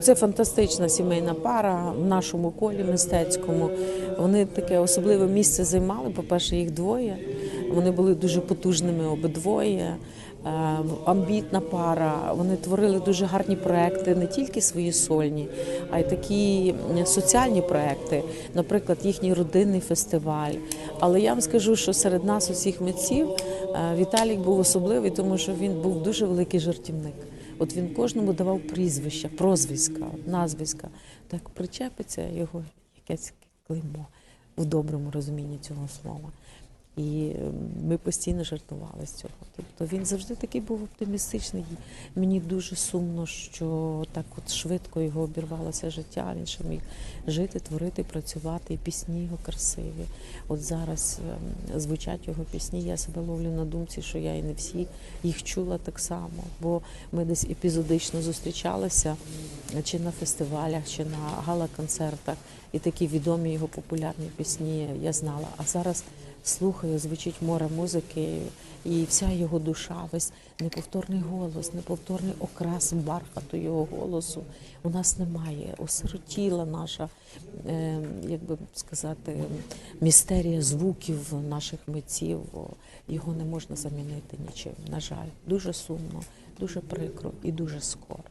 Це фантастична сімейна пара в нашому колі мистецькому. Вони таке особливе місце займали. По-перше, їх двоє. Вони були дуже потужними обидвоє. Е, Амбітна пара. Вони творили дуже гарні проекти, не тільки свої сольні, а й такі соціальні проекти, наприклад, їхній родинний фестиваль. Але я вам скажу, що серед нас, усіх митців, е, Віталік був особливий, тому що він був дуже великий жартівник. От він кожному давав прізвища, прозвиська, назвиська. Так причепиться його якесь клеймо в доброму розумінні цього слова. І е, ми постійно жартували з цього. Тобто він завжди такий був оптимістичний. Мені дуже сумно, що так от швидко його обірвалося життя. Він ще міг жити, творити, працювати, і пісні його красиві. От зараз ем, звучать його пісні. Я себе ловлю на думці, що я і не всі їх чула так само, бо ми десь епізодично зустрічалися чи на фестивалях, чи на гала-концертах, і такі відомі його популярні пісні я знала. А зараз слухаю, звучить море музики, і вся його душа, весь неповторний голос, неповторний окрас бархату його голосу у нас немає. Осиротіла наша, е, як би сказати, містерія звуків наших митців. Його не можна замінити нічим. На жаль, дуже сумно, дуже прикро і дуже скоро.